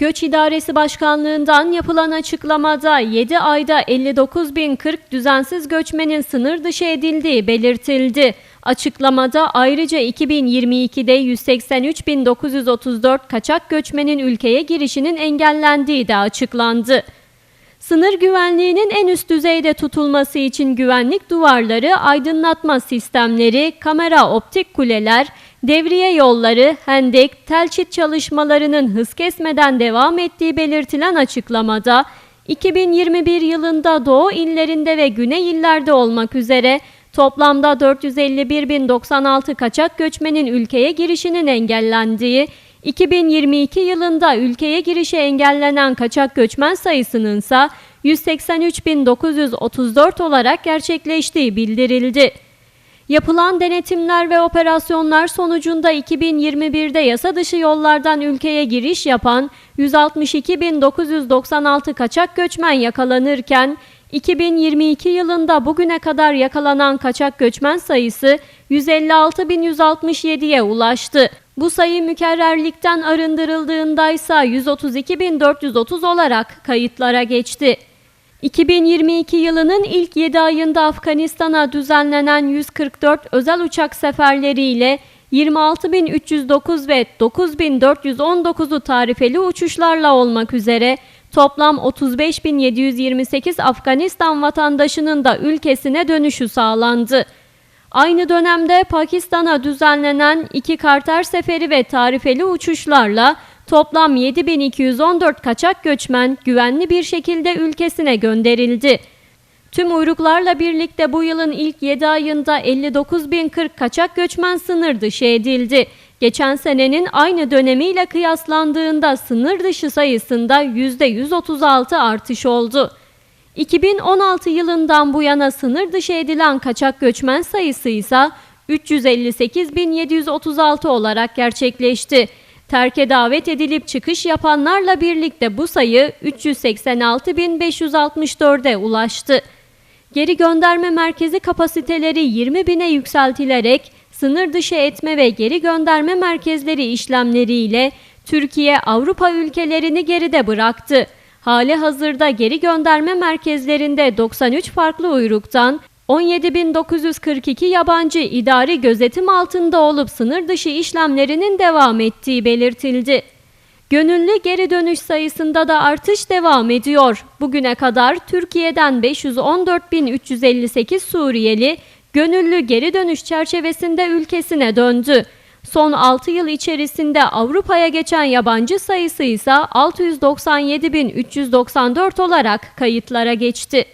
Göç İdaresi Başkanlığından yapılan açıklamada 7 ayda 59.040 düzensiz göçmenin sınır dışı edildiği belirtildi. Açıklamada ayrıca 2022'de 183.934 kaçak göçmenin ülkeye girişinin engellendiği de açıklandı. Sınır güvenliğinin en üst düzeyde tutulması için güvenlik duvarları, aydınlatma sistemleri, kamera optik kuleler, devriye yolları, hendek, telçit çalışmalarının hız kesmeden devam ettiği belirtilen açıklamada, 2021 yılında Doğu illerinde ve Güney illerde olmak üzere toplamda 451.096 kaçak göçmenin ülkeye girişinin engellendiği, 2022 yılında ülkeye girişi engellenen kaçak göçmen sayısının ise 183.934 olarak gerçekleştiği bildirildi. Yapılan denetimler ve operasyonlar sonucunda 2021'de yasa dışı yollardan ülkeye giriş yapan 162.996 kaçak göçmen yakalanırken 2022 yılında bugüne kadar yakalanan kaçak göçmen sayısı 156.167'ye ulaştı. Bu sayı mükerrerlikten arındırıldığında ise 132.430 olarak kayıtlara geçti. 2022 yılının ilk 7 ayında Afganistan'a düzenlenen 144 özel uçak seferleriyle 26.309 ve 9.419'u tarifeli uçuşlarla olmak üzere toplam 35.728 Afganistan vatandaşının da ülkesine dönüşü sağlandı. Aynı dönemde Pakistan'a düzenlenen iki karter seferi ve tarifeli uçuşlarla toplam 7214 kaçak göçmen güvenli bir şekilde ülkesine gönderildi. Tüm uyruklarla birlikte bu yılın ilk 7 ayında 59.040 kaçak göçmen sınır dışı edildi. Geçen senenin aynı dönemiyle kıyaslandığında sınır dışı sayısında %136 artış oldu. 2016 yılından bu yana sınır dışı edilen kaçak göçmen sayısı ise 358.736 olarak gerçekleşti. Terke davet edilip çıkış yapanlarla birlikte bu sayı 386.564'e ulaştı. Geri gönderme merkezi kapasiteleri 20 bine yükseltilerek sınır dışı etme ve geri gönderme merkezleri işlemleriyle Türkiye Avrupa ülkelerini geride bıraktı. Hali hazırda geri gönderme merkezlerinde 93 farklı uyruktan 17.942 yabancı idari gözetim altında olup sınır dışı işlemlerinin devam ettiği belirtildi. Gönüllü geri dönüş sayısında da artış devam ediyor. Bugüne kadar Türkiye'den 514.358 Suriyeli gönüllü geri dönüş çerçevesinde ülkesine döndü. Son 6 yıl içerisinde Avrupa'ya geçen yabancı sayısı ise 697.394 olarak kayıtlara geçti.